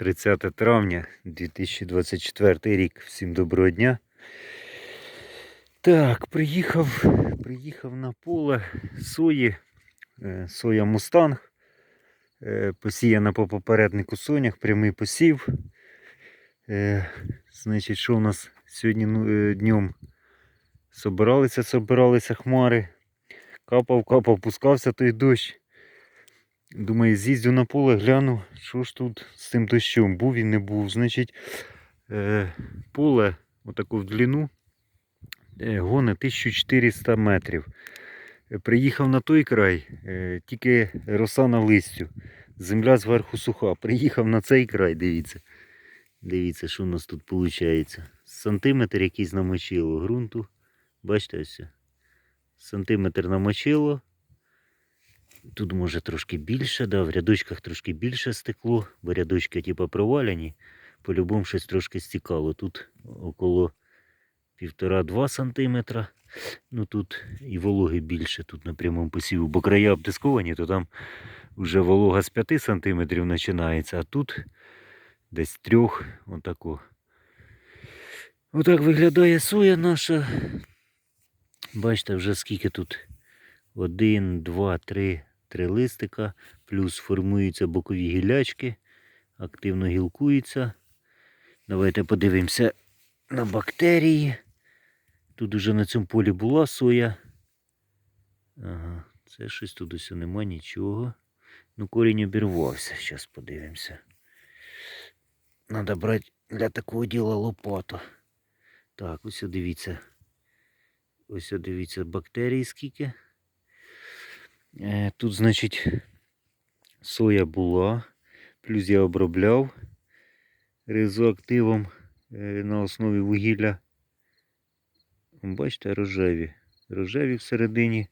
30 травня 2024 рік. Всім доброго дня. Так, приїхав, приїхав на поле сої, е, соя Мустанг. Е, Посіяна по попереднику сонях, прямий посів. Е, Значить, що у нас сьогодні ну, днем собиралися, собиралися хмари. Капав, капав, пускався той дощ. Думаю, з'їздю на поле, гляну, що ж тут з цим дощом. Був він не був. Значить, е, поле отаку в длину е, гоне 1400 метрів. Е, Приїхав на той край, тільки роса на листю. Земля зверху суха. Приїхав на цей край, дивіться. Дивіться, що у нас тут виходить. Сантиметр якийсь намочило ґрунту. Бачите ось. Сантиметр намочило. Тут може трошки більше, да, в рядочках трошки більше стекло, бо рядочки типу проваляні. По-любому щось трошки стікало. Тут около 1,5-2 сантиметра. Ну тут і вологи більше, тут на прямому посіву, бо края обдисковані, то там вже волога з 5 сантиметрів починається, а тут десь трьох, отако. Отак виглядає соя наша. Бачите, вже скільки тут один, два, три, три листика, плюс формуються бокові гілячки, активно гілкуються. Давайте подивимося на бактерії. Тут уже на цьому полі була соя. Ага, це щось тут ось нема нічого. Ну, корінь обірвався. Зараз подивимося. Надо брати для такого діла лопату. Так, ось дивіться. Ось дивіться бактерій скільки. Е, Тут, значить, соя була. Плюс я обробляв ризоактивом е, на основі вугілля. Бачите, рожеві. Рожеві всередині.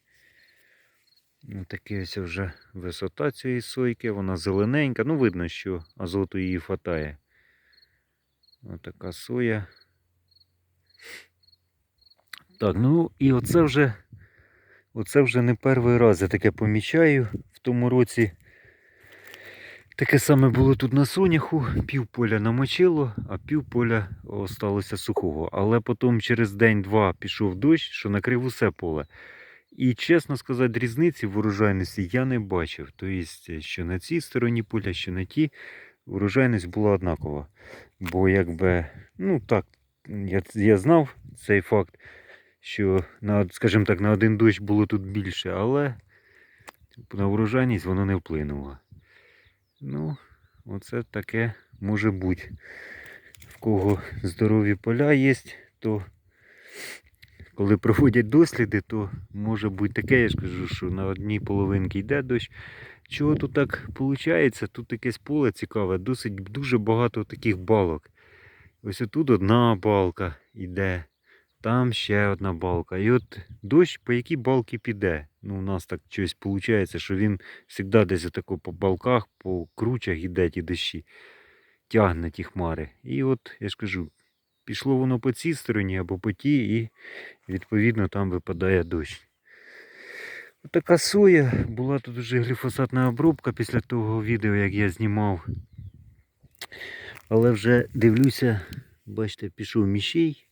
Таке ось вже висота цієї сойки. Вона зелененька. Ну, видно, що азоту її хватає. Отака соя. Так, ну і оце вже, оце вже не перший раз я таке помічаю в тому році. Таке саме було тут на соняху, пів поля намочило, а пів поля осталося сухого. Але потім через день-два пішов дощ, що накрив усе поле. І чесно сказати, різниці в урожайності я не бачив. Тобто, що на цій стороні поля, що на тій, урожайність була однакова. Бо якби, ну так, я, я знав цей факт, що на, скажімо так, на один дощ було тут більше, але на урожайність воно не вплинуло. Ну, оце таке може бути. В кого здорові поля є, то коли проводять досліди, то може бути таке, я ж кажу, що на одній половинці йде дощ. Чого тут так виходить? Тут якесь поле цікаве, досить дуже багато таких балок. Ось отут одна балка йде, там ще одна балка. І от дощ по якій балки піде. Ну, у нас так щось виходить, що він завжди десь отако по балках, по кручах іде ті дощі, тягне ті хмари. І от, я ж кажу, пішло воно по цій стороні або по тій, і відповідно там випадає дощ. Така соя, була тут вже гліфосатна обробка після того відео, як я знімав. Але вже дивлюся, бачите, пішов міщій,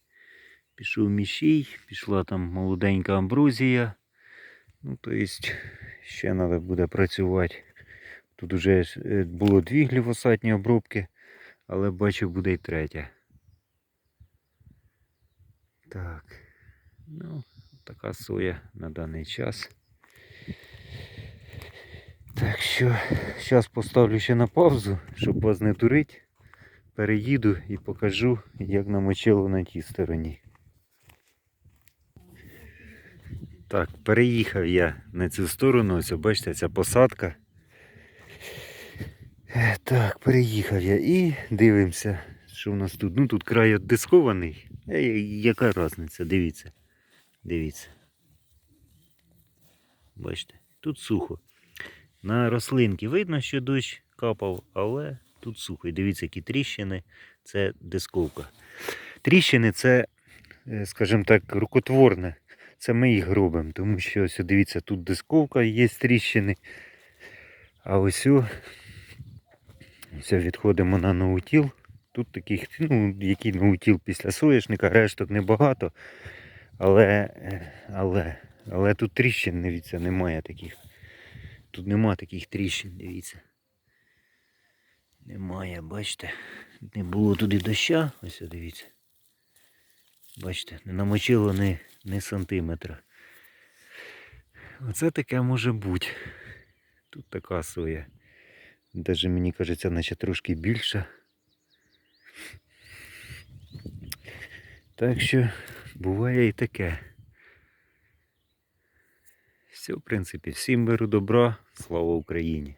пішов міщій, пішла там молоденька амброзія. Ну, то есть, ще треба буде працювати. Тут вже е, було дві гліфосатні обробки, але бачу, буде й третя. Так, ну, така соя на даний час. Так що, зараз поставлю ще на паузу, щоб вас не дурить. Переїду і покажу, як намочило на тій стороні. Так, переїхав я на цю сторону, ось бачите, ця посадка. Так, переїхав я і дивимося, що в нас тут. Ну тут край дискований. Е, Яка різниця? Дивіться. Дивіться. Бачите, тут сухо. На рослинки видно, що дощ капав, але тут сухо. І дивіться, які тріщини це дисковка. Тріщини це, е, скажімо так, рукотворне. Це ми їх робимо, тому що ось дивіться, тут дисковка є тріщини. А ось Все, відходимо на наутіл. Тут таких, ну, який наутіл після соняшника, решток небагато. Але, але, але тут тріщин, дивіться, немає таких. Тут нема таких тріщин, дивіться. Немає, бачите. Не було туди доща, ось дивіться. Бачите, не намочило ні, ні сантиметра. Оце таке може бути. Тут така соя. Даже мені кажеться, наче трошки більша. Так що буває і таке. Все, в принципі, всім миру добра. Слава Україні!